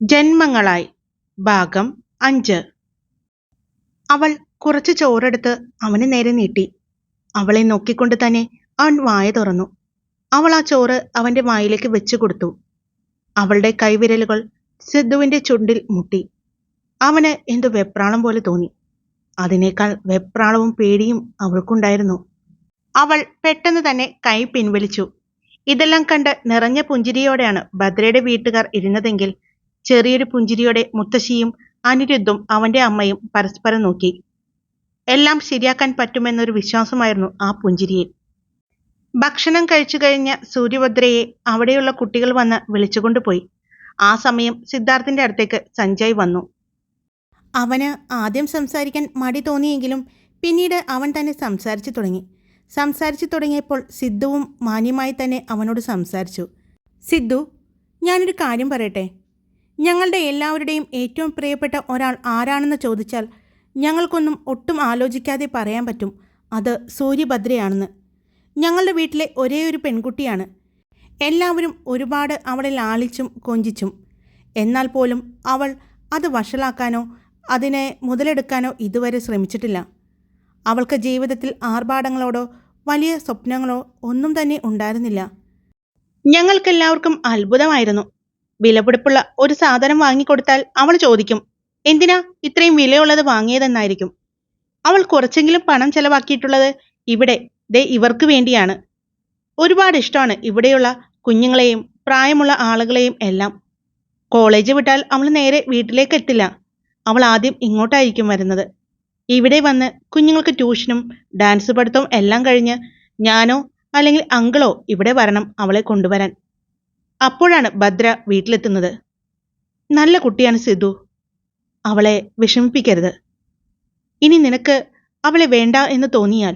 ജന്മങ്ങളായി. ഭാഗം അഞ്ച്. അവൾ കുറച്ച് ചോറെടുത്ത് അവന് നേരെ നീട്ടി. അവളെ നോക്കിക്കൊണ്ട് തന്നെ അവൻ വായ തുറന്നു. അവൾ ആ ചോറ് അവന്റെ വായിലേക്ക് വെച്ചു കൊടുത്തു. അവളുടെ കൈവിരലുകൾ സിദ്ധുവിന്റെ ചുണ്ടിൽ മുട്ടി. അവന് എന്തു വെപ്രാളം പോലെ തോന്നി. അതിനേക്കാൾ വെപ്രാളവും പേടിയും അവൾക്കുണ്ടായിരുന്നു. അവൾ പെട്ടെന്ന് തന്നെ കൈ പിൻവലിച്ചു. ഇതെല്ലാം കണ്ട് നിറഞ്ഞ പുഞ്ചിരിയോടെയാണ് ഭദ്രയുടെ വീട്ടുകാർ ഇരുന്നതെങ്കിൽ ചെറിയൊരു പുഞ്ചിരിയോടെ മുത്തശ്ശിയും അനിരുദ്ധും അവന്റെ അമ്മയും പരസ്പരം നോക്കി. എല്ലാം ശരിയാക്കാൻ പറ്റുമെന്നൊരു വിശ്വാസമായിരുന്നു ആ പുഞ്ചിരിയിൽ. ഭക്ഷണം കഴിച്ചു കഴിഞ്ഞ സൂര്യഭദ്രയെ അവിടെയുള്ള കുട്ടികൾ വന്ന് വിളിച്ചുകൊണ്ടുപോയി. ആ സമയം സിദ്ധാർത്ഥിന്റെ അടുത്തേക്ക് സഞ്ജയ് വന്നു. അവന് ആദ്യം സംസാരിക്കാൻ മടി തോന്നിയെങ്കിലും പിന്നീട് അവൻ തന്നെ സംസാരിച്ചു തുടങ്ങി. സംസാരിച്ചു തുടങ്ങിയപ്പോൾ സിദ്ധുവും മാന്യമായി തന്നെ അവനോട് സംസാരിച്ചു. സിദ്ധു ഞാനൊരു കാര്യം പറയട്ടെ? ഞങ്ങളുടെ എല്ലാവരുടെയും ഏറ്റവും പ്രിയപ്പെട്ട ഒരാൾ ആരാണെന്ന് ചോദിച്ചാൽ ഞങ്ങൾക്കൊന്നും ഒട്ടും ആലോചിക്കാതെ പറയാൻ പറ്റും അത് സൂര്യഭദ്രയാണെന്ന്. ഞങ്ങളുടെ വീട്ടിലെ ഒരേ ഒരു പെൺകുട്ടിയാണ്. എല്ലാവരും ഒരുപാട് അവളെ ലാളിച്ചും കൊഞ്ചിച്ചും. എന്നാൽ പോലും അവൾ അത് വഷളാക്കാനോ അതിനെ മുതലെടുക്കാനോ ഇതുവരെ ശ്രമിച്ചിട്ടില്ല. അവൾക്ക് ജീവിതത്തിൽ ആർഭാടങ്ങളോടോ വലിയ സ്വപ്നങ്ങളോ ഒന്നും തന്നെ ഉണ്ടായിരുന്നില്ല. ഞങ്ങൾക്കെല്ലാവർക്കും അത്ഭുതമായിരുന്നു. വിലപിടിപ്പുള്ള ഒരു സാധനം വാങ്ങിക്കൊടുത്താൽ അവൾ ചോദിക്കും എന്തിനാ ഇത്രയും വിലയുള്ളത് വാങ്ങിയതെന്നായിരിക്കും? അവൾ കുറച്ചെങ്കിലും പണം ചെലവാക്കിയിട്ടുള്ളത് ഇവിടെ ദേ ഇവർക്ക് വേണ്ടിയാണ്. ഒരുപാട് ഇഷ്ടമാണ് ഇവിടെയുള്ള കുഞ്ഞുങ്ങളെയും പ്രായമുള്ള ആളുകളെയും എല്ലാം. കോളേജ് വിട്ടാൽ അവൾ നേരെ വീട്ടിലേക്ക് എത്തില്ല. അവൾ ആദ്യം ഇങ്ങോട്ടായിരിക്കും വരുന്നത്. ഇവിടെ വന്ന് കുഞ്ഞുങ്ങൾക്ക് ട്യൂഷനും ഡാൻസ് പഠിത്തവും എല്ലാം കഴിഞ്ഞ് ഞാനോ അല്ലെങ്കിൽ അങ്കിളോ ഇവിടെ വരണം അവളെ കൊണ്ടുവരാൻ. അപ്പോഴാണ് ഭദ്ര വീട്ടിലെത്തുന്നത്. നല്ല കുട്ടിയാണ് സിദ്ധു. അവളെ വിഷമിപ്പിക്കരുത്. ഇനി നിനക്ക് അവളെ വേണ്ട എന്ന് തോന്നിയാൽ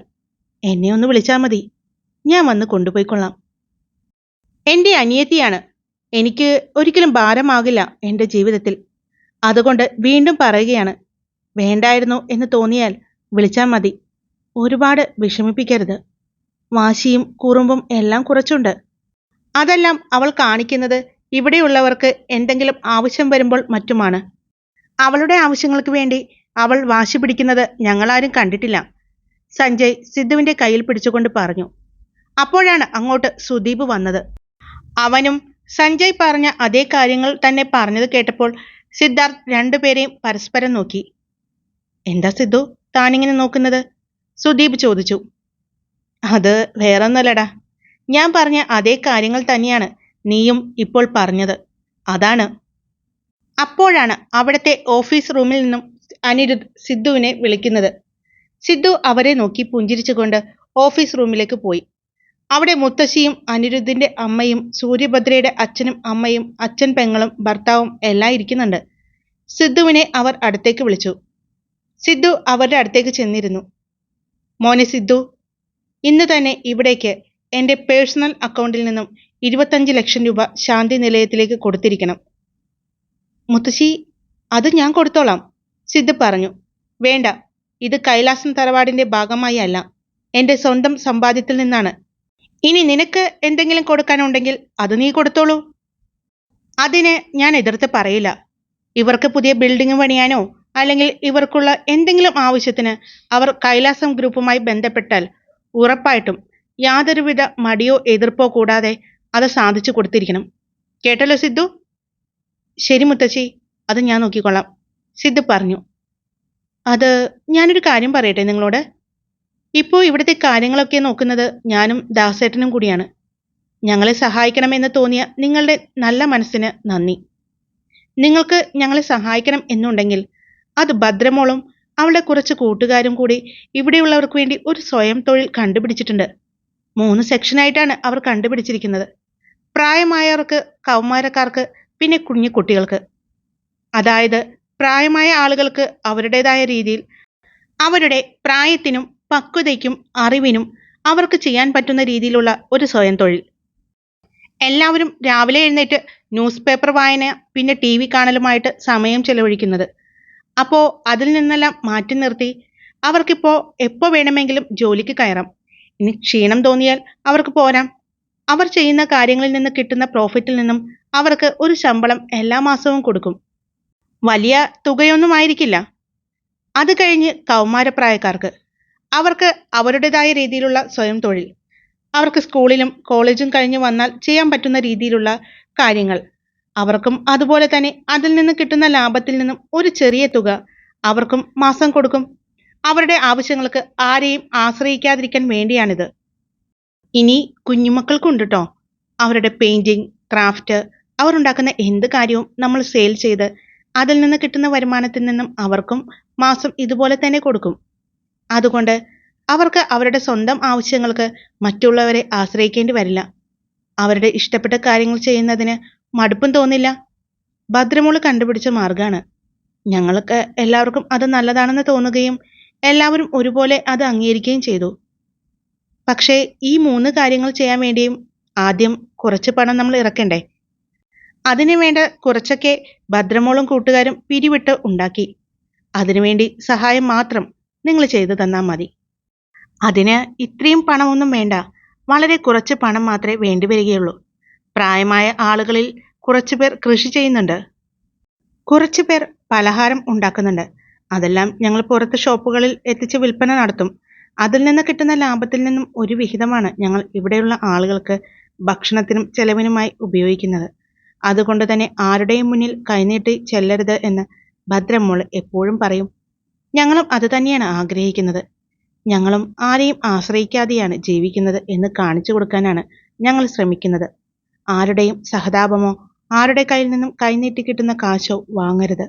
എന്നെ ഒന്ന് വിളിച്ചാൽ മതി. ഞാൻ വന്ന് കൊണ്ടുപോയിക്കൊള്ളാം. എന്റെ അനിയത്തിയാണ്. എനിക്ക് ഒരിക്കലും ഭാരമാകില്ല എന്റെ ജീവിതത്തിൽ. അതുകൊണ്ട് വീണ്ടും പറയുകയാണ് വേണ്ടായിരുന്നു എന്ന് തോന്നിയാൽ വിളിച്ചാൽ മതി. ഒരുപാട് വിഷമിപ്പിക്കരുത്. വാശിയും കുറുമ്പും എല്ലാം കുറച്ചുണ്ട്. അതെല്ലാം അവൾ കാണിക്കുന്നത് ഇവിടെയുള്ളവർക്ക് എന്തെങ്കിലും ആവശ്യം വരുമ്പോൾ മറ്റുമാണ്. അവളുടെ ആവശ്യങ്ങൾക്ക് വേണ്ടി അവൾ വാശി പിടിക്കുന്നത് ഞങ്ങളാരും കണ്ടിട്ടില്ല. സഞ്ജയ് സിദ്ധുവിന്റെ കയ്യിൽ പിടിച്ചുകൊണ്ട് പറഞ്ഞു. അപ്പോഴാണ് അങ്ങോട്ട് സുദീപ് വന്നത്. അവനും സഞ്ജയ് പറഞ്ഞ അതേ കാര്യങ്ങൾ തന്നെ പറഞ്ഞത് കേട്ടപ്പോൾ സിദ്ധാർത്ഥ് രണ്ടുപേരെയും പരസ്പരം നോക്കി. എന്താ സിദ്ധു താനിങ്ങനെ നോക്കുന്നത്? സുദീപ് ചോദിച്ചു. അത് വേറൊന്നല്ലടാ ഞാൻ പറഞ്ഞ അതേ കാര്യങ്ങൾ തന്നെയാണ് നീയും ഇപ്പോൾ പറഞ്ഞത്. അതാണ്. അപ്പോഴാണ് അവിടുത്തെ ഓഫീസ് റൂമിൽ നിന്നും അനിരുദ്ധ് സിദ്ധുവിനെ വിളിക്കുന്നത്. സിദ്ധു അവരെ നോക്കി പുഞ്ചിരിച്ചുകൊണ്ട് ഓഫീസ് റൂമിലേക്ക് പോയി. അവിടെ മുത്തശ്ശിയും അനിരുദ്ധിന്റെ അമ്മയും സൂര്യഭദ്രയുടെ അച്ഛനും അമ്മയും അച്ഛൻ പെങ്ങളും ഭർത്താവും എല്ലാം ഇരിക്കുന്നുണ്ട്. സിദ്ധുവിനെ അവർ അടുത്തേക്ക് വിളിച്ചു. സിദ്ധു അവരുടെ അടുത്തേക്ക് ചെന്നിരുന്നു. മോനെ സിദ്ധു ഇന്ന് തന്നെ ഇവിടേക്ക് എന്റെ പേഴ്സണൽ അക്കൗണ്ടിൽ നിന്നും ഇരുപത്തഞ്ച് ലക്ഷം രൂപ ശാന്തി നിലയത്തിലേക്ക് കൊടുത്തിരിക്കണം. മുത്തശ്ശി അത് ഞാൻ കൊടുത്തോളാം സിദ്ധ് പറഞ്ഞു. വേണ്ട ഇത് കൈലാസം തറവാടിന്റെ ഭാഗമായി അല്ല എന്റെ സ്വന്തം സമ്പാദ്യത്തിൽ നിന്നാണ്. ഇനി നിനക്ക് എന്തെങ്കിലും കൊടുക്കാനുണ്ടെങ്കിൽ അത് നീ കൊടുത്തോളൂ. അതിന് ഞാൻ എതിർത്ത് പറയില്ല. ഇവർക്ക് പുതിയ ബിൽഡിംഗ് പണിയാനോ അല്ലെങ്കിൽ ഇവർക്കുള്ള എന്തെങ്കിലും ആവശ്യത്തിന് അവർ കൈലാസം ഗ്രൂപ്പുമായി ബന്ധപ്പെട്ടാൽ ഉറപ്പായിട്ടും യാതൊരുവിധ മടിയോ എതിർപ്പോ കൂടാതെ അത് സാധിച്ചു കൊടുത്തിരിക്കണം. കേട്ടല്ലോ സിദ്ധു? ശരി മുത്തശ്ശി അത് ഞാൻ നോക്കിക്കൊള്ളാം. സിദ്ധു പറഞ്ഞു. അത് ഞാനൊരു കാര്യം പറയട്ടെ നിങ്ങളോട്? ഇപ്പോൾ ഇവിടുത്തെ കാര്യങ്ങളൊക്കെ നോക്കുന്നത് ഞാനും ദാസേട്ടനും കൂടിയാണ്. ഞങ്ങളെ സഹായിക്കണമെന്ന് തോന്നിയ നിങ്ങളുടെ നല്ല മനസ്സിന് നന്ദി. നിങ്ങൾക്ക് ഞങ്ങളെ സഹായിക്കണം എന്നുണ്ടെങ്കിൽ അത് ഭദ്രമോളും അവളുടെ കുറച്ച് കൂട്ടുകാരും കൂടി ഇവിടെയുള്ളവർക്ക് വേണ്ടി ഒരു സ്വയം തൊഴിൽ കണ്ടുപിടിച്ചിട്ടുണ്ട്. മൂന്ന് സെക്ഷനായിട്ടാണ് അവർ കണ്ടുപിടിച്ചിരിക്കുന്നത്. പ്രായമായവർക്ക് കൗമാരക്കാർക്ക് പിന്നെ കുഞ്ഞു കുട്ടികൾക്ക്. അതായത് പ്രായമായ ആളുകൾക്ക് അവരുടേതായ രീതിയിൽ അവരുടെ പ്രായത്തിനും പക്വതയ്ക്കും അറിവിനും അവർക്ക് ചെയ്യാൻ പറ്റുന്ന രീതിയിലുള്ള ഒരു സ്വയം തൊഴിൽ. എല്ലാവരും രാവിലെ എഴുന്നേറ്റ് ന്യൂസ് പേപ്പർ വായന പിന്നെ ടി വി കാണലുമായിട്ട് സമയം ചെലവഴിക്കുന്നത്. അപ്പോൾ അതിൽ നിന്നെല്ലാം മാറ്റി നിർത്തി. അവർക്കിപ്പോൾ എപ്പോൾ വേണമെങ്കിലും ജോലിക്ക് കയറാം. ഇനി ക്ഷീണം തോന്നിയാൽ അവർക്ക് പോരാം. അവർ ചെയ്യുന്ന കാര്യങ്ങളിൽ നിന്ന് കിട്ടുന്ന പ്രോഫിറ്റിൽ നിന്നും അവർക്ക് ഒരു ശമ്പളം എല്ലാ മാസവും കൊടുക്കും. വലിയ തുകയൊന്നും ആയിരിക്കില്ല. അത് കഴിഞ്ഞ് കൗമാരപ്രായക്കാർക്ക് അവർക്ക് അവരുടേതായ രീതിയിലുള്ള സ്വയം തൊഴിൽ. അവർക്ക് സ്കൂളിലും കോളേജും കഴിഞ്ഞ് വന്നാൽ ചെയ്യാൻ പറ്റുന്ന രീതിയിലുള്ള കാര്യങ്ങൾ. അവർക്കും അതുപോലെ തന്നെ അതിൽ നിന്ന് കിട്ടുന്ന ലാഭത്തിൽ നിന്നും ഒരു ചെറിയ തുക അവർക്കും മാസം കൊടുക്കും. അവരുടെ ആവശ്യങ്ങൾക്ക് ആരെയും ആശ്രയിക്കാതിരിക്കാൻ വേണ്ടിയാണിത്. ഇനി കുഞ്ഞുമക്കൾക്കുണ്ട് കേട്ടോ അവരുടെ പെയിന്റിംഗ് ക്രാഫ്റ്റ് അവർ ഉണ്ടാക്കുന്ന എന്ത് കാര്യവും നമ്മൾ സെയിൽ ചെയ്ത് അതിൽ നിന്ന് കിട്ടുന്ന വരുമാനത്തിൽ നിന്നും അവർക്കും മാസം ഇതുപോലെ തന്നെ കൊടുക്കും. അതുകൊണ്ട് അവർക്ക് അവരുടെ സ്വന്തം ആവശ്യങ്ങൾക്ക് മറ്റുള്ളവരെ ആശ്രയിക്കേണ്ടി വരില്ല. അവരുടെ ഇഷ്ടപ്പെട്ട കാര്യങ്ങൾ ചെയ്യുന്നതിന് മടുപ്പും തോന്നില്ല. ഭദ്രമോൾ കണ്ടുപിടിച്ച മാർഗമാണ് ഞങ്ങൾക്ക് എല്ലാവർക്കും അത് നല്ലതാണെന്ന് തോന്നുകയും എല്ലാവരും ഒരുപോലെ അത് അംഗീകരിക്കുകയും ചെയ്തു. പക്ഷേ ഈ മൂന്ന് കാര്യങ്ങൾ ചെയ്യാൻ വേണ്ടിയും ആദ്യം കുറച്ച് പണം നമ്മൾ ഇറക്കണ്ടേ? അതിനു വേണ്ട കുറച്ചൊക്കെ ഭദ്രമോളും കൂട്ടുകാരും പിരിവിട്ട് ഉണ്ടാക്കി. അതിനുവേണ്ടി സഹായം മാത്രം നിങ്ങൾ ചെയ്തു തന്നാൽ മതി. അതിന് ഇത്രയും പണമൊന്നും വേണ്ട. വളരെ കുറച്ച് പണം മാത്രമേ വേണ്ടി വരികയുള്ളൂ. പ്രായമായ ആളുകളിൽ കുറച്ചുപേർ കൃഷി ചെയ്യുന്നുണ്ട്. കുറച്ചുപേർ പലഹാരം ഉണ്ടാക്കുന്നുണ്ട്. അതെല്ലാം ഞങ്ങൾ പുറത്ത് ഷോപ്പുകളിൽ എത്തിച്ച് വിൽപ്പന നടത്തും. അതിൽ നിന്ന് കിട്ടുന്ന ലാഭത്തിൽ നിന്നും ഒരു വിഹിതമാണ് ഞങ്ങൾ ഇവിടെയുള്ള ആളുകൾക്ക് ഭക്ഷണത്തിനും ചെലവിനുമായി ഉപയോഗിക്കുന്നത്. അതുകൊണ്ട് തന്നെ ആരുടെയും മുന്നിൽ കൈനീട്ടി ചെല്ലരുത് എന്ന് ഭദ്രമോൾ എപ്പോഴും പറയും. ഞങ്ങളും അതുതന്നെയാണ് ആഗ്രഹിക്കുന്നത്. ഞങ്ങളും ആരെയും ആശ്രയിക്കാതെയാണ് ജീവിക്കുന്നത് എന്ന് കാണിച്ചു കൊടുക്കാനാണ് ഞങ്ങൾ ശ്രമിക്കുന്നത്. ആരുടെയും സഹതാപമോ ആരുടെ കയ്യിൽ നിന്നും കൈനീട്ടി കിട്ടുന്ന കാശോ വാങ്ങരുത്.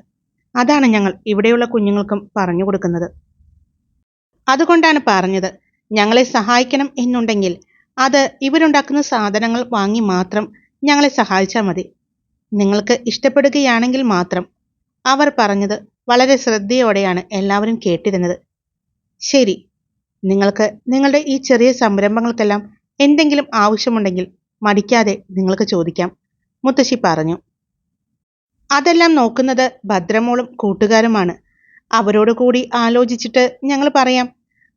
അതാണ് ഞങ്ങൾ ഇവിടെയുള്ള കുഞ്ഞുങ്ങൾക്കും പറഞ്ഞു കൊടുക്കുന്നത്. അതുകൊണ്ടാണ് പറഞ്ഞത് ഞങ്ങളെ സഹായിക്കണം എന്നുണ്ടെങ്കിൽ അത് ഇവരുണ്ടാക്കുന്ന സാധനങ്ങൾ വാങ്ങി മാത്രം ഞങ്ങളെ സഹായിച്ചാൽ മതി. നിങ്ങൾക്ക് ഇഷ്ടപ്പെടുകയാണെങ്കിൽ മാത്രം. അവർ പറഞ്ഞത് വളരെ ശ്രദ്ധയോടെയാണ് എല്ലാവരും കേട്ടിരുന്നത്. ശരി നിങ്ങൾക്ക് നിങ്ങളുടെ ഈ ചെറിയ സംരംഭങ്ങൾക്കെല്ലാം എന്തെങ്കിലും ആവശ്യമുണ്ടെങ്കിൽ മടിക്കാതെ നിങ്ങൾക്ക് ചോദിക്കാം. മുത്തശ്ശി പറഞ്ഞു അതെല്ലാം നോക്കുന്നത് ഭദ്രമോളും കൂട്ടുകാരുമാണ്. അവരോട് കൂടി ആലോചിച്ചിട്ട് ഞങ്ങൾ പറയാം.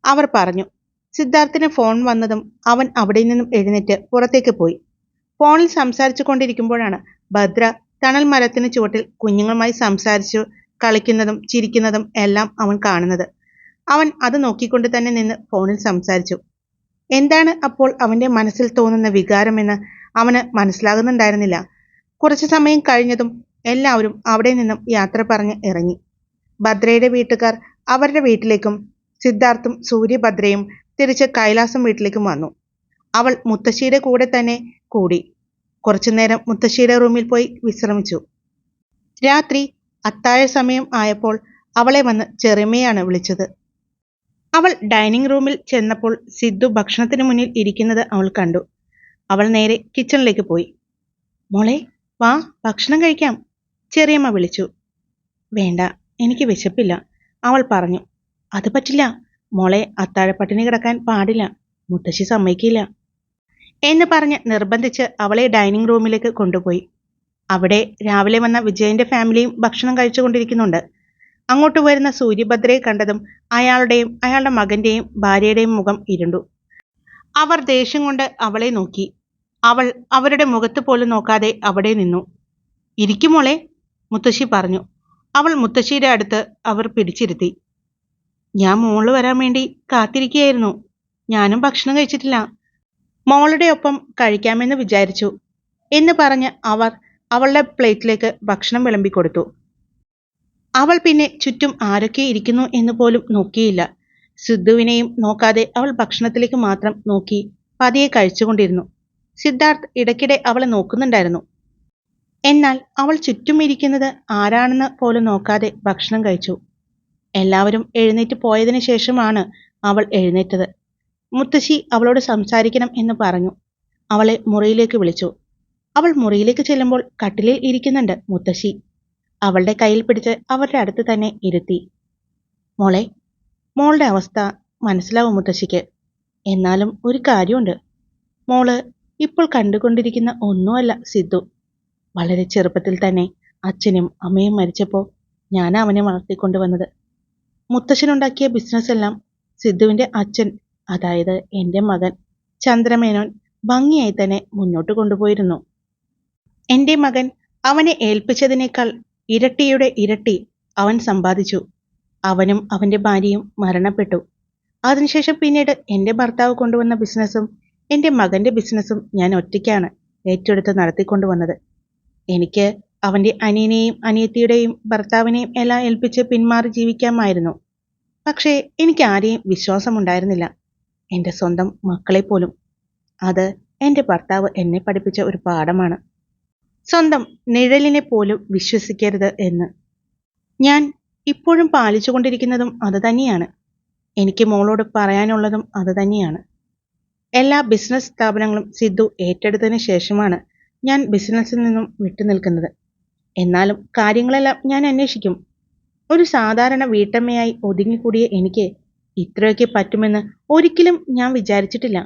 അവർ പറഞ്ഞു സിദ്ധാർത്ഥിന് ഫോൺ വന്നതും അവൻ അവിടെ നിന്നും എഴുന്നേറ്റ് പുറത്തേക്ക് പോയി. ഫോണിൽ സംസാരിച്ചു കൊണ്ടിരിക്കുമ്പോഴാണ് ഭദ്ര തണൽ മരത്തിന് ചുവട്ടിൽ കുഞ്ഞുങ്ങളുമായി സംസാരിച്ചു കളിക്കുന്നതും ചിരിക്കുന്നതും എല്ലാം അവൻ കാണുന്നത്. അവൻ അത് നോക്കിക്കൊണ്ട് തന്നെ നിന്ന് ഫോണിൽ സംസാരിച്ചു. എന്താണ് അപ്പോൾ അവന്റെ മനസ്സിൽ തോന്നുന്ന വികാരമെന്ന് അവന് മനസ്സിലാകുന്നുണ്ടായിരുന്നില്ല. കുറച്ചു സമയം കഴിഞ്ഞതും എല്ലാവരും അവിടെ നിന്നും യാത്ര പറഞ്ഞ് ഇറങ്ങി. ഭദ്രയുടെ വീട്ടുകാർ അവരുടെ വീട്ടിലേക്കും സിദ്ധാർത്ഥും സൂര്യഭദ്രയും തിരിച്ച് കൈലാസം വീട്ടിലേക്കും വന്നു. അവൾ മുത്തശ്ശിയുടെ കൂടെ തന്നെ കൂടി. കുറച്ചുനേരം മുത്തശ്ശിയുടെ റൂമിൽ പോയി വിശ്രമിച്ചു. രാത്രി അത്താഴ സമയം ആയപ്പോൾ അവളെ വന്ന് ചെറുമയാണ് വിളിച്ചത്. അവൾ ഡൈനിങ് റൂമിൽ ചെന്നപ്പോൾ സിദ്ധു ഭക്ഷണത്തിന് മുന്നിൽ ഇരിക്കുന്നത് അവൾ കണ്ടു. അവൾ നേരെ കിച്ചണിലേക്ക് പോയി. മോളെ വാ ഭക്ഷണം കഴിക്കാം. ചെറിയമ്മ വിളിച്ചു. വേണ്ട എനിക്ക് വിശപ്പില്ല. അവൾ പറഞ്ഞു. അത് പറ്റില്ല. മോളെ അത്താഴപ്പട്ടിണി കിടക്കാൻ പാടില്ല. മുത്തശ്ശി സമ്മതിക്കില്ല. എന്ന് പറഞ്ഞ് നിർബന്ധിച്ച് അവളെ ഡൈനിങ് റൂമിലേക്ക് കൊണ്ടുപോയി. അവിടെ രാവിലെ വന്ന വിജയന്റെ ഫാമിലിയും ഭക്ഷണം കഴിച്ചുകൊണ്ടിരിക്കുന്നുണ്ട്. അങ്ങോട്ട് വരുന്ന സൂര്യഭദ്രയെ കണ്ടതും അയാളുടെയും അയാളുടെ മകന്റെയും ഭാര്യയുടെയും മുഖം ഇരുണ്ടു. അവർ ദേഷ്യം കൊണ്ട് അവളെ നോക്കി. അവൾ അവരുടെ മുഖത്ത് പോലും നോക്കാതെ അവിടെ നിന്നു. ഇരിക്കുമോളെ മുത്തശ്ശി പറഞ്ഞു. അവൾ മുത്തശ്ശിയുടെ അടുത്ത് അവർ പിടിച്ചിരുത്തി. ഞാൻ മോൾ വരാൻ വേണ്ടി കാത്തിരിക്കുകയായിരുന്നു. ഞാനും ഭക്ഷണം കഴിച്ചിട്ടില്ല. മോളുടെ ഒപ്പം കഴിക്കാമെന്ന് വിചാരിച്ചു എന്ന് പറഞ്ഞ് അവർ അവളുടെ പ്ലേറ്റിലേക്ക് ഭക്ഷണം വിളമ്പിക്കൊടുത്തു അവൾ പിന്നെ ചുറ്റും ആരൊക്കെ ഇരിക്കുന്നു എന്ന് പോലും നോക്കിയില്ല. സിദ്ധുവിനെയും നോക്കാതെ അവൾ ഭക്ഷണത്തിലേക്ക് മാത്രം നോക്കി പതിയെ കഴിച്ചുകൊണ്ടിരുന്നു. സിദ്ധാർത്ഥ് ഇടയ്ക്കിടെ അവളെ നോക്കുന്നുണ്ടായിരുന്നു. എന്നാൽ അവൾ ചുറ്റും ഇരിക്കുന്നത് ആരാണെന്ന് പോലും നോക്കാതെ ഭക്ഷണം കഴിച്ചു. എല്ലാവരും എഴുന്നേറ്റ് പോയതിനു ശേഷമാണ് അവൾ എഴുന്നേറ്റത്. മുത്തശ്ശി അവളോട് സംസാരിക്കണം എന്ന് പറഞ്ഞു. അവളെ മുറിയിലേക്ക് വിളിച്ചു. അവൾ മുറിയിലേക്ക് ചെല്ലുമ്പോൾ കട്ടിലിൽ ഇരിക്കുന്നുണ്ട് മുത്തശ്ശി. അവളുടെ കയ്യിൽ പിടിച്ച് അവരുടെ അടുത്ത് തന്നെ ഇരുത്തി. മോളെ മോളുടെ അവസ്ഥ മനസ്സിലാവും മുത്തശ്ശിക്ക്. എന്നാലും ഒരു കാര്യമുണ്ട്. മോൾ ഇപ്പോൾ കണ്ടുകൊണ്ടിരിക്കുന്ന ഒന്നുമല്ല സിദ്ധു. വളരെ ചെറുപ്പത്തിൽ തന്നെ അച്ഛനും അമ്മയും മരിച്ചപ്പോൾ ഞാൻ അവനെ വളർത്തിക്കൊണ്ടുവന്നത് മുത്തശ്ശനുണ്ടാക്കിയ ബിസിനസ് എല്ലാം സിദ്ധുവിന്റെ അച്ഛൻ അതായത് എന്റെ മകൻ ചന്ദ്രമേനോൻ ഭംഗിയായി തന്നെ മുന്നോട്ട് കൊണ്ടുപോയിരുന്നു. എന്റെ മകൻ അവനെ ഏൽപ്പിച്ചതിനേക്കാൾ ഇരട്ടിയുടെ ഇരട്ടി അവൻ സമ്പാദിച്ചു. അവനും അവന്റെ ഭാര്യയും മരണപ്പെട്ടു. അതിനുശേഷം പിന്നീട് എന്റെ ഭർത്താവ് കൊണ്ടുവന്ന ബിസിനസ്സും എന്റെ മകന്റെ ബിസിനസ്സും ഞാൻ ഒറ്റയ്ക്കാണ് ഏറ്റെടുത്ത് നടത്തിക്കൊണ്ടുവന്നത് എനിക്ക് അവന്റെ അനിയനെയും അനിയത്തിയുടെയും ഭർത്താവിനെയും എല്ലാം ഏൽപ്പിച്ച് പിന്മാറി ജീവിക്കാമായിരുന്നു. പക്ഷേ എനിക്ക് ആരെയും വിശ്വാസമുണ്ടായിരുന്നില്ല. എന്റെ സ്വന്തം മക്കളെ പോലും അത് എന്റെ ഭർത്താവ് എന്നെ പഠിപ്പിച്ച ഒരു പാഠമാണ്. സ്വന്തം നിഴലിനെ പോലും വിശ്വസിക്കരുത് എന്ന്. ഞാൻ ഇപ്പോഴും പാലിച്ചുകൊണ്ടിരിക്കുന്നതും അതുതന്നെയാണ് എനിക്ക് മോളോട് പറയാനുള്ളതും അതുതന്നെയാണ് എല്ലാ ബിസിനസ് സ്ഥാപനങ്ങളും സിദ്ധു ഏറ്റെടുത്തതിന് ശേഷമാണ് ഞാൻ ബിസിനസ്സിൽ നിന്നും വിട്ടുനിൽക്കുന്നത് എന്നാലും കാര്യങ്ങളെല്ലാം ഞാൻ അന്വേഷിക്കും. ഒരു സാധാരണ വീട്ടമ്മയായി ഒതുങ്ങിക്കൂടിയ എനിക്ക് ഇത്രയൊക്കെ പറ്റുമെന്ന് ഒരിക്കലും ഞാൻ വിചാരിച്ചിട്ടില്ല.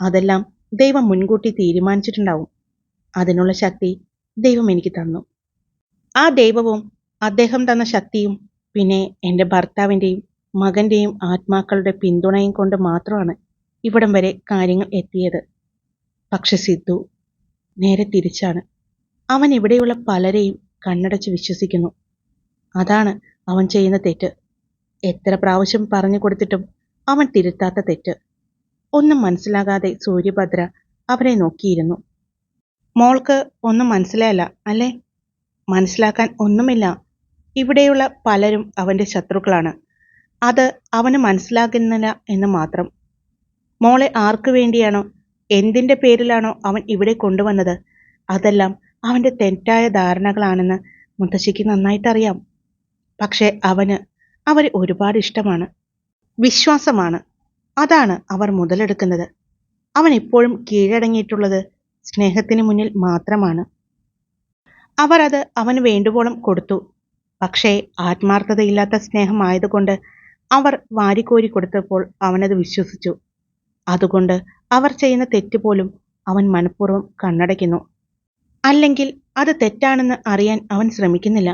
അതെല്ലാം ദൈവം മുൻകൂട്ടി തീരുമാനിച്ചിട്ടുണ്ടാവും. അതിനുള്ള ശക്തി ദൈവം എനിക്ക് തന്നു. ആ ദൈവവും അദ്ദേഹം തന്ന ശക്തിയും പിന്നെ എന്റെ ഭർത്താവിന്റെയും മകന്റെയും ആത്മാക്കളുടെ പിന്തുണയും കൊണ്ട് മാത്രമാണ് ഇവിടം വരെ കാര്യങ്ങൾ എത്തിയത്. പക്ഷെ സിദ്ധു നേരെ തിരിച്ചാണ്. അവൻ ഇവിടെയുള്ള പലരെയും കണ്ണടച്ച് വിശ്വസിക്കുന്നു. അതാണ് അവൻ ചെയ്യുന്ന തെറ്റ്. എത്ര പ്രാവശ്യം പറഞ്ഞു കൊടുത്തിട്ടും അവൻ തിരുത്താത്ത തെറ്റ്. ഒന്നും മനസ്സിലാകാതെ സൂര്യഭദ്ര അവനെ നോക്കിയിരുന്നു. മോൾക്ക് ഒന്നും മനസ്സിലായല്ല അല്ലേ? മനസ്സിലാക്കാൻ ഒന്നുമില്ല. ഇവിടെയുള്ള പലരും അവന്റെ ശത്രുക്കളാണ്. അത് അവന് മനസ്സിലാകുന്നില്ല എന്ന് മാത്രം. മോളെ ആർക്കു വേണ്ടിയാണോ എന്തിന്റെ പേരിലാണോ അവൻ ഇവിടെ കൊണ്ടുവന്നത്? അതെല്ലാം അവന്റെ തെറ്റായ ധാരണകളാണെന്ന് മുത്തശ്ശിക്ക് നന്നായിട്ടറിയാം. പക്ഷേ അവന് അവരെ ഒരുപാട് ഇഷ്ടമാണ്. വിശ്വാസമാണ്. അതാണ് അവർ മുതലെടുക്കുന്നത്. അവൻ എപ്പോഴും കീഴടങ്ങിയിട്ടുള്ളത് സ്നേഹത്തിന് മുന്നിൽ മാത്രമാണ്. അവർ അത് അവന് വേണ്ടുവോളം കൊടുത്തു. പക്ഷേ ആത്മാർത്ഥതയില്ലാത്ത സ്നേഹമായതുകൊണ്ട് അവർ വാരിക്കോരി കൊടുത്തപ്പോൾ അവനത് വിശ്വസിച്ചു. അതുകൊണ്ട് അവർ ചെയ്യുന്ന തെറ്റ് പോലും അവൻ മനഃപൂർവം കണ്ണടയ്ക്കുന്നു. അല്ലെങ്കിൽ അത് തെറ്റാണെന്ന് അറിയാൻ അവൻ ശ്രമിക്കുന്നില്ല.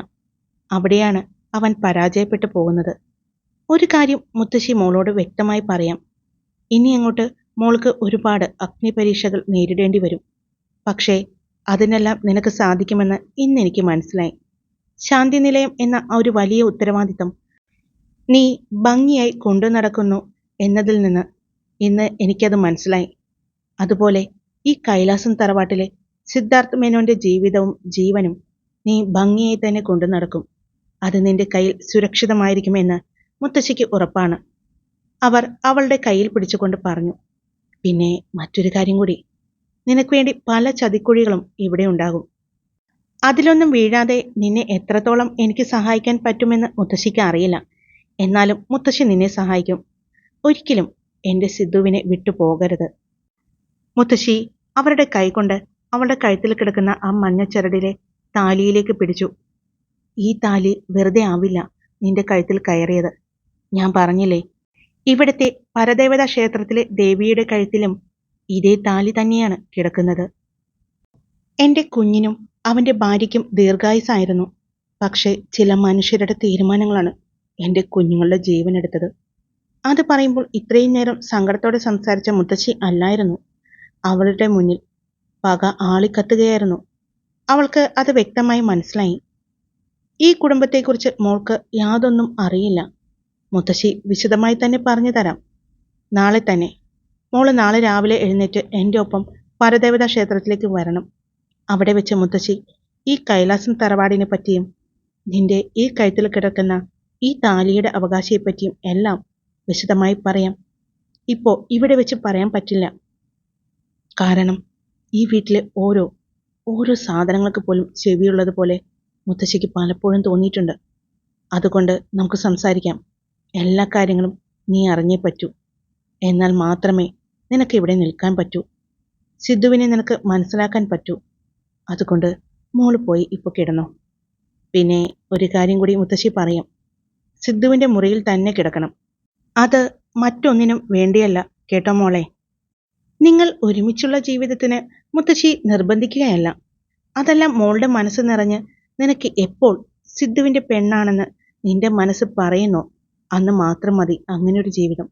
അവിടെയാണ് അവൻ പരാജയപ്പെട്ടു പോകുന്നത്. ഒരു കാര്യം മുത്തശ്ശി മോളോട് വ്യക്തമായി പറയാം. ഇനി അങ്ങോട്ട് മോൾക്ക് ഒരുപാട് അഗ്നിപരീക്ഷകൾ നേരിടേണ്ടി വരും. പക്ഷേ അതിനെല്ലാം നിനക്ക് സാധിക്കുമെന്ന് ഇന്ന് എനിക്ക് മനസ്സിലായി. ശാന്തി നിലയം എന്ന ഒരു വലിയ ഉത്തരവാദിത്തം നീ ഭംഗിയായി കൊണ്ടു നടക്കുന്നു എന്നതിൽ നിന്ന് ഇന്ന് എനിക്കത് മനസ്സിലായി. അതുപോലെ ഈ കൈലാസം തറവാട്ടിലെ സിദ്ധാർത്ഥ് മേനോന്റെ ജീവിതവും ജീവനും നീ ഭംഗിയായി തന്നെ കൊണ്ടു നടക്കും. അത് നിന്റെ കയ്യിൽ സുരക്ഷിതമായിരിക്കുമെന്ന് മുത്തശ്ശിക്ക് ഉറപ്പാണ്. അവർ അവളുടെ കയ്യിൽ പിടിച്ചുകൊണ്ട് പറഞ്ഞു പിന്നെ മറ്റൊരു കാര്യം കൂടി. നിനക്ക് വേണ്ടി പല ചതിക്കുഴികളും ഇവിടെ ഉണ്ടാകും. അതിലൊന്നും വീഴാതെ നിന്നെ എത്രത്തോളം എനിക്ക് സഹായിക്കാൻ പറ്റുമെന്ന് മുത്തശ്ശിക്ക് അറിയില്ല. എന്നാലും മുത്തശ്ശി നിന്നെ സഹായിക്കും. ഒരിക്കലും എന്റെ സിദ്ധുവിനെ വിട്ടു പോകരുത്. മുത്തശ്ശി അവരുടെ കൈകൊണ്ട് അവളുടെ കഴുത്തിൽ കിടക്കുന്ന ആ മഞ്ഞച്ചരടിലെ താലിയിലേക്ക് പിടിച്ചു. ഈ താലി വെറുതെ ആവില്ല നിന്റെ കഴുത്തിൽ കയറിയത്. ഞാൻ പറഞ്ഞില്ലേ ഇവിടുത്തെ പരദേവതാ ക്ഷേത്രത്തിലെ ദേവിയുടെ കഴുത്തിലും ഇതേ താലി തന്നെയാണ് കിടക്കുന്നത്. എന്റെ കുഞ്ഞിനും അവന്റെ ഭാര്യയ്ക്കും ദീർഘായുസായിരുന്നു പക്ഷേ ചില മനുഷ്യരുടെ തീരുമാനങ്ങളാണ് എന്റെ കുഞ്ഞുങ്ങളുടെ ജീവൻ എടുത്തത് അത് പറയുമ്പോൾ ഇത്രയും നേരം സങ്കടത്തോടെ സംസാരിച്ച മുത്തശ്ശി അല്ലായിരുന്നു. അവളുടെ മുന്നിൽ പക ആളിക്കത്തുകയായിരുന്നു. അവൾക്ക് അത് വ്യക്തമായി മനസ്സിലായി. ഈ കുടുംബത്തെക്കുറിച്ച് മോൾക്ക് യാതൊന്നും അറിയില്ല. മുത്തശ്ശി വിശദമായി തന്നെ പറഞ്ഞു തരാം. നാളെ തന്നെ. മോൾ നാളെ രാവിലെ എഴുന്നേറ്റ് എന്റെ ഒപ്പം പരദേവതാ ക്ഷേത്രത്തിലേക്ക് വരണം. അവിടെ വെച്ച് മുത്തശ്ശി ഈ കൈലാസം തറവാടിനെ പറ്റിയും നിന്റെ ഈ കഴുത്തിൽ കിടക്കുന്ന ഈ താലിയുടെ അവകാശിയെപ്പറ്റിയും എല്ലാം വിശദമായി പറയാം. ഇപ്പോൾ ഇവിടെ വെച്ച് പറയാൻ പറ്റില്ല. കാരണം ഈ വീട്ടിലെ ഓരോ ഓരോ സാധനങ്ങൾക്ക് പോലും ചെവിയുള്ളത് പോലെ മുത്തശ്ശിക്ക് പലപ്പോഴും തോന്നിയിട്ടുണ്ട്. അതുകൊണ്ട് നമുക്ക് സംസാരിക്കാം. എല്ലാ കാര്യങ്ങളും നീ അറിഞ്ഞേ പറ്റൂ. എന്നാൽ മാത്രമേ നിനക്ക് ഇവിടെ നിൽക്കാൻ പറ്റൂ. സിദ്ധുവിനെ നിനക്ക് മനസ്സിലാക്കാൻ പറ്റൂ. അതുകൊണ്ട് മോൾ പോയി ഇപ്പോൾ കിടന്നോ. പിന്നെ ഒരു കാര്യം കൂടി മുത്തശ്ശി പറയും. സിദ്ധുവിന്റെ മുറിയിൽ തന്നെ കിടക്കണം. അത് മറ്റൊന്നിനും വേണ്ടിയല്ല കേട്ടോ മോളെ. നിങ്ങൾ ഒരുമിച്ചുള്ള ജീവിതത്തിന് മുത്തശ്ശി നിർബന്ധിക്കുകയല്ല. അതെല്ലാം മോളുടെ മനസ്സ് നിറഞ്ഞ് നിനക്ക് എപ്പോൾ സിദ്ധുവിന്റെ പെണ്ണാണെന്ന് നിന്റെ മനസ്സ് പറയുന്നോ അന്ന് മാത്രം മതി അങ്ങനൊരു ജീവിതം.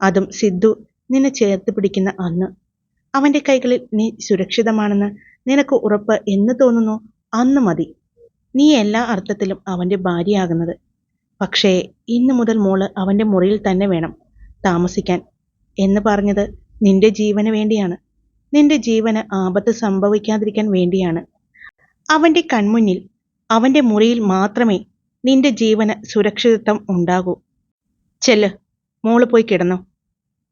അതും സിദ്ധു നിന്നെ ചേർത്ത് പിടിക്കുന്ന അന്ന്. അവന്റെ കൈകളിൽ നീ സുരക്ഷിതമാണെന്ന് നിനക്ക് ഉറപ്പ് എന്ന് തോന്നുന്നു അന്ന് മതി. നീ എല്ലാ അർത്ഥത്തിലും അവന്റെ ഭാര്യയാകുന്നത്. പക്ഷേ ഇന്നു മുതൽ മോൾ അവന്റെ മുറിയിൽ തന്നെ വേണം താമസിക്കാൻ എന്ന് പറഞ്ഞത് നിന്റെ ജീവന് വേണ്ടിയാണ്. നിന്റെ ജീവന് ആപത്ത് സംഭവിക്കാതിരിക്കാൻ വേണ്ടിയാണ്. അവന്റെ കൺമുന്നിൽ അവന്റെ മുറിയിൽ മാത്രമേ നിന്റെ ജീവന് സുരക്ഷിതത്വം ഉണ്ടാകൂ. ചെല്ല് മോൾ പോയി കിടന്നോ.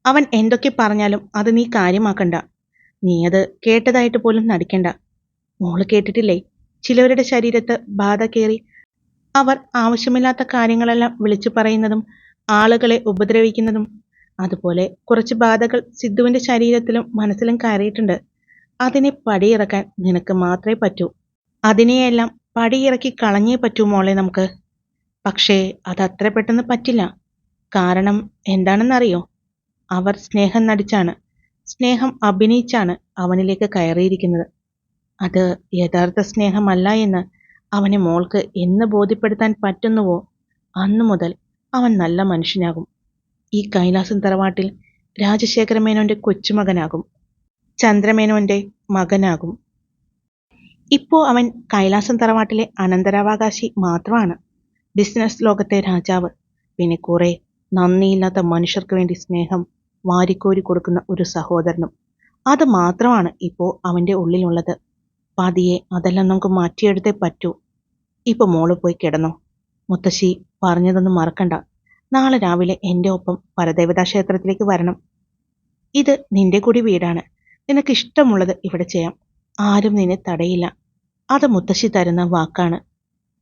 അവൻ എന്തൊക്കെ പറഞ്ഞാലും അത് നീ കാര്യമാക്കണ്ട. നീ അത് കേട്ടതായിട്ട് പോലും നടിക്കണ്ട. മോൾ കേട്ടിട്ടില്ലേ? ചിലവരുടെ ശരീരത്ത് ബാധ കയറി അവർ ആവശ്യമില്ലാത്ത കാര്യങ്ങളെല്ലാം വിളിച്ചു പറയുന്നതും ആളുകളെ ഉപദ്രവിക്കുന്നതും. അതുപോലെ കുറച്ച് ബാധകൾ സിദ്ധുവിന്റെ ശരീരത്തിലും മനസ്സിലും കയറിയിട്ടുണ്ട്. അതിനെ പടിയിറക്കാൻ നിനക്ക് മാത്രമേ പറ്റൂ. അതിനെയെല്ലാം പടിയിറക്കി കളഞ്ഞേ പറ്റൂ മോളെ നമുക്ക്. പക്ഷേ അത് അത്ര പെട്ടെന്ന് പറ്റില്ല. കാരണം എന്താണെന്നറിയോ? അവർ സ്നേഹം നടിച്ചാണ്. സ്നേഹം അഭിനയിച്ചാണ് അവനിലേക്ക് കയറിയിരിക്കുന്നത്. അത് യഥാർത്ഥ സ്നേഹമല്ല എന്ന് അവനെ മോൾക്ക് എന്ന് ബോധ്യപ്പെടുത്താൻ പറ്റുന്നുവോ? അന്നു മുതൽ അവൻ നല്ല മനുഷ്യനാകും. ഈ കൈലാസം തറവാട്ടിൽ രാജശേഖര മേനോന്റെ കൊച്ചുമകനാകും. ചന്ദ്രമേനോന്റെ മകനാകും. ഇപ്പോ അവൻ കൈലാസം തറവാട്ടിലെ അനന്തരാവകാശി മാത്രമാണ്. ബിസിനസ് ലോകത്തെ രാജാവ്. പിന്നെ കുറെ നന്ദിയില്ലാത്ത മനുഷ്യർക്ക് വേണ്ടി സ്നേഹം വാരിക്കോരി കൊടുക്കുന്ന ഒരു സഹോദരനും. അത് മാത്രമാണ് ഇപ്പോൾ അവന്റെ ഉള്ളിലുള്ളത്. പതിയെ അതെല്ലാം നമുക്ക് മാറ്റിയെടുത്തേ പറ്റൂ. ഇപ്പൊ മോൾ പോയി കിടന്നോ? മുത്തശ്ശി പറഞ്ഞതൊന്നും മറക്കണ്ട. നാളെ രാവിലെ എന്റെ ഒപ്പം പരദേവതാ ക്ഷേത്രത്തിലേക്ക് വരണം. ഇത് നിന്റെ കൂടി വീടാണ്. നിനക്ക് ഇഷ്ടമുള്ളത് ഇവിടെ ചെയ്യാം. ആരും നിന്നെ തടയില്ല. അത് മുത്തശ്ശി തരുന്ന വാക്കാണ്.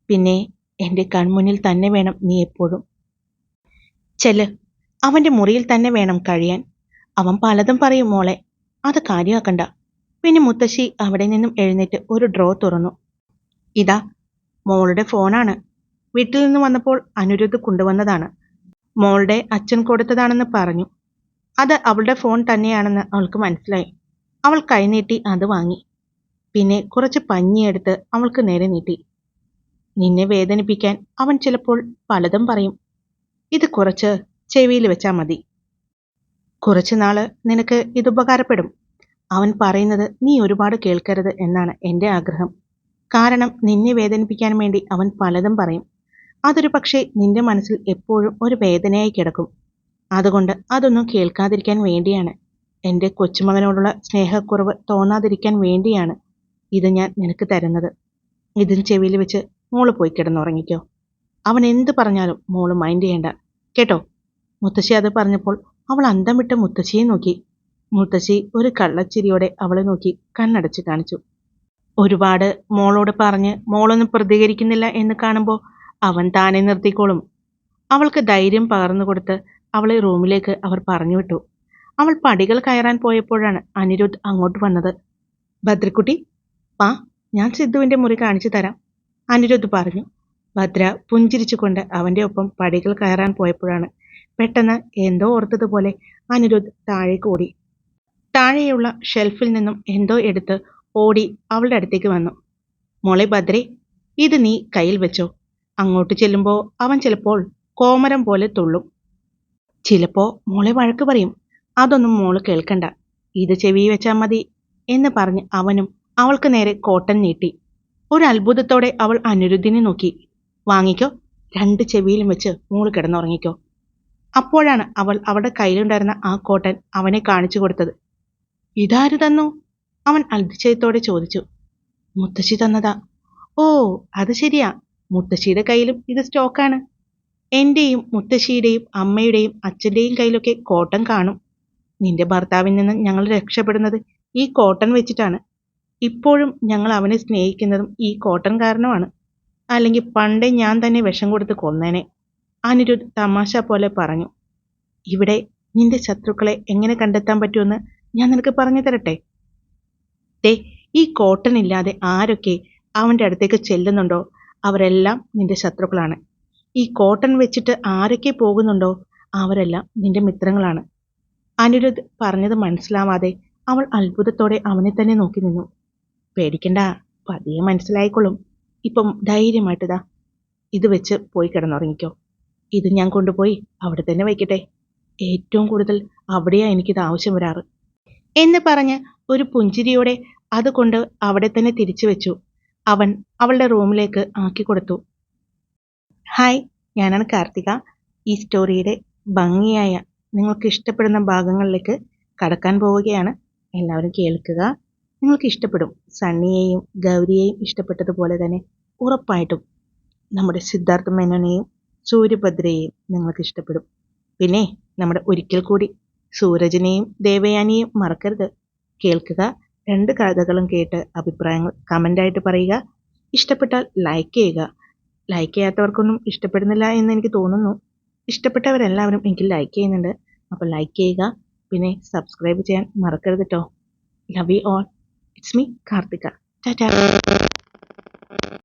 പിന്നെ എന്റെ കൺമുന്നിൽ തന്നെ വേണം നീ എപ്പോഴും. ചെൽ അവന്റെ മുറിയിൽ തന്നെ വേണം കഴിയാൻ. അവൻ പലതും പറയും മോളെ. അത് കാര്യമാക്കണ്ട. പിന്നെ മുത്തശ്ശി അവിടെ നിന്നും എഴുന്നേറ്റ് ഒരു ഡ്രോ തുറന്നു. ഇതാ മോളുടെ ഫോണാണ്. വീട്ടിൽ നിന്ന് വന്നപ്പോൾ അനിരുദ്ധ് കൊണ്ടുവന്നതാണ്. മോളുടെ അച്ഛൻ കൊടുത്തതാണെന്ന് പറഞ്ഞു. അത് അവളുടെ ഫോൺ തന്നെയാണെന്ന് അവൾക്ക് മനസ്സിലായി. അവൾ കൈനീട്ടി അത് വാങ്ങി. പിന്നെ കുറച്ച് പഞ്ഞിയെടുത്ത് അവൾക്ക് നേരെ നീട്ടി. നിന്നെ വേദനിപ്പിക്കാൻ അവൻ ചിലപ്പോൾ പലതും പറയും. ഇത് കുറച്ച് ചെവിയിൽ വെച്ചാൽ മതി. കുറച്ച് നാൾ നിനക്ക് ഇത് ഉപകാരപ്പെടും. അവൻ പറയുന്നത് നീ ഒരുപാട് കേൾക്കരുത് എന്നാണ് എന്റെ ആഗ്രഹം. കാരണം നിന്നെ വേദനിപ്പിക്കാൻ വേണ്ടി അവൻ പലതും പറയും. അതൊരു പക്ഷേ നിന്റെ മനസ്സിൽ എപ്പോഴും ഒരു വേദനയായി കിടക്കും. അതുകൊണ്ട് അതൊന്നും കേൾക്കാതിരിക്കാൻ വേണ്ടിയാണ്. എന്റെ കൊച്ചുമകനോടുള്ള സ്നേഹക്കുറവ് തോന്നാതിരിക്കാൻ വേണ്ടിയാണ് ഇത് ഞാൻ നിനക്ക് തരുന്നത്. ഇതിന് ചെവിയിൽ വെച്ച് മോൾ പോയി കിടന്നുറങ്ങിക്കോ. അവൻ എന്ത് പറഞ്ഞാലും മോൾ മൈൻഡ് ചെയ്യണ്ട. കേട്ടോ? മുത്തശ്ശി അത് പറഞ്ഞപ്പോൾ അവൾ അന്തം വിട്ട് മുത്തശ്ശിയെ നോക്കി. മുത്തശ്ശി ഒരു കള്ളച്ചിരിയോടെ അവളെ നോക്കി കണ്ണടച്ച് കാണിച്ചു. ഒരുപാട് മോളോട് പറഞ്ഞ് മോളൊന്നും പ്രതികരിക്കുന്നില്ല എന്ന് കാണുമ്പോൾ അവൻ താനെ നിർത്തിക്കോളും. അവൾക്ക് ധൈര്യം പകർന്നു കൊടുത്ത് അവളെ റൂമിലേക്ക് അവർ പറഞ്ഞു വിട്ടു അവൾ പടികൾ കയറാൻ പോയപ്പോഴാണ് അനിരുദ്ധ് അങ്ങോട്ട് വന്നത്. ഭദ്രക്കുട്ടി പാ ഞാൻ സിദ്ധുവിന്റെ മുറി കാണിച്ചു തരാം. അനിരുദ്ധ് പറഞ്ഞു. ഭദ്ര പുഞ്ചിരിച്ചുകൊണ്ട് അവന്റെ ഒപ്പം പടികൾ കയറാൻ പോയപ്പോഴാണ് പെട്ടെന്ന് എന്തോ ഓർത്തതുപോലെ അനിരുദ്ധ് താഴേക്ക് ഓടി. താഴെയുള്ള ഷെൽഫിൽ നിന്നും എന്തോ എടുത്ത് ഓടി അവളുടെ അടുത്തേക്ക് വന്നു. മോളെ ഭദ്രെ ഇത് നീ കയ്യിൽ വെച്ചോ. അങ്ങോട്ട് ചെല്ലുമ്പോൾ അവൻ ചിലപ്പോൾ കോമരം പോലെ തുള്ളും. ചിലപ്പോൾ മോളെ വഴക്ക് പറയും. അതൊന്നും മോൾ കേൾക്കണ്ട. ഇത് ചെവി വെച്ചാൽ മതി എന്ന് പറഞ്ഞ് അവനും അവൾക്ക് നേരെ കോട്ടൻ നീട്ടി. ഒരു അത്ഭുതത്തോടെ അവൾ അനിരുദ്ധിനെ നോക്കി. വാങ്ങിക്കോ. രണ്ട് ചെവിയിലും വെച്ച് മോൾ കിടന്നുറങ്ങിക്കോ. അപ്പോഴാണ് അവൾ അവളുടെ കയ്യിലുണ്ടായിരുന്ന ആ കോട്ടൻ അവനെ കാണിച്ചു കൊടുത്തത്. ഇതാര് തന്നു? അവൻ അതിശയത്തോടെ ചോദിച്ചു മുത്തശ്ശി തന്നതാ. ഓ അത് ശരിയാ. മുത്തശ്ശിയുടെ കയ്യിലും ഇത് സ്റ്റോക്കാണ്. എന്റെയും മുത്തശ്ശിയുടെയും അമ്മയുടെയും അച്ഛന്റെയും കയ്യിലൊക്കെ കോട്ടൺ കാണും. നിന്റെ ഭർത്താവിൽ നിന്ന് ഞങ്ങൾ രക്ഷപ്പെടുന്നത് ഈ കോട്ടൺ വെച്ചിട്ടാണ്. ഇപ്പോഴും ഞങ്ങൾ അവനെ സ്നേഹിക്കുന്നതും ഈ കോട്ടൺ കാരണമാണ് അല്ലെങ്കിൽ പണ്ടേ ഞാൻ തന്നെ വിഷം കൊടുത്ത് കൊന്നേനെ. അനിരുദ്ധ് തമാശ പോലെ പറഞ്ഞു ഇവിടെ നിന്റെ ശത്രുക്കളെ എങ്ങനെ കണ്ടെത്താൻ പറ്റുമെന്ന് ഞാൻ നിനക്ക് പറഞ്ഞു തരട്ടെ. ദേ ഈ കോട്ടൺ ഇല്ലാതെ ആരൊക്കെ അവന്റെ അടുത്തേക്ക് ചെല്ലുന്നുണ്ടോ? അവരെല്ലാം നിന്റെ ശത്രുക്കളാണ്. ഈ കോട്ടൺ വെച്ചിട്ട് ആരൊക്കെ പോകുന്നുണ്ടോ? അവരെല്ലാം നിന്റെ മിത്രങ്ങളാണ്. അനിരുദ്ധ് പറഞ്ഞത് മനസ്സിലാവാതെ അവൾ അത്ഭുതത്തോടെ അവനെ തന്നെ നോക്കി നിന്നു. പേടിക്കണ്ട പതിയെ മനസ്സിലായിക്കൊള്ളും ഇപ്പം ധൈര്യമായിട്ടിതാ ഇത് വെച്ച് പോയി കിടന്നുറങ്ങിക്കോ. ഇത് ഞാൻ കൊണ്ടുപോയി അവിടെ തന്നെ വയ്ക്കട്ടെ. ഏറ്റവും കൂടുതൽ അവിടെയാ എനിക്കിത് ആവശ്യം വരാറ്. എന്ന് പറഞ്ഞ് ഒരു പുഞ്ചിരിയോടെ അതുകൊണ്ട് അവിടെ തന്നെ തിരിച്ചു വെച്ചു. അവൻ അവളുടെ റൂമിലേക്ക് ആക്കി കൊടുത്തു. ഹായ് ഞാനാണ് കാർത്തിക. ഈ സ്റ്റോറിയുടെ ഭംഗിയായ നിങ്ങൾക്ക് ഇഷ്ടപ്പെടുന്ന ഭാഗങ്ങളിലേക്ക് കടക്കാൻ പോവുകയാണ്. എല്ലാവരും കേൾക്കുക. നിങ്ങൾക്ക് ഇഷ്ടപ്പെടും. സണ്ണിയെയും ഗൗരിയെയും ഇഷ്ടപ്പെട്ടതുപോലെ തന്നെ ഉറപ്പായിട്ടും നമ്മുടെ സിദ്ധാർത്ഥ മേനോനെയും സൂര്യഭദ്രയെയും നിങ്ങൾക്ക് ഇഷ്ടപ്പെടും. പിന്നെ നമ്മുടെ ഒരിക്കൽ കൂടി സൂരജിനെയും ദേവയാനിയെയും മറക്കരുത്. കേൾക്കുക. രണ്ട് കഥകളും കേട്ട് അഭിപ്രായങ്ങൾ കമന്റായിട്ട് പറയുക. ഇഷ്ടപ്പെട്ടാൽ ലൈക്ക് ചെയ്യുക. ലൈക്ക് ചെയ്യാത്തവർക്കൊന്നും ഇഷ്ടപ്പെടുന്നില്ല എന്ന് എനിക്ക് തോന്നുന്നു. ഇഷ്ടപ്പെട്ടവരെല്ലാവരും എനിക്ക് ലൈക്ക് ചെയ്യുന്നുണ്ട്. അപ്പോൾ ലൈക്ക് ചെയ്യുക. പിന്നെ സബ്സ്ക്രൈബ് ചെയ്യാൻ മറക്കരുത് കേട്ടോ love you all it's me Karthika tata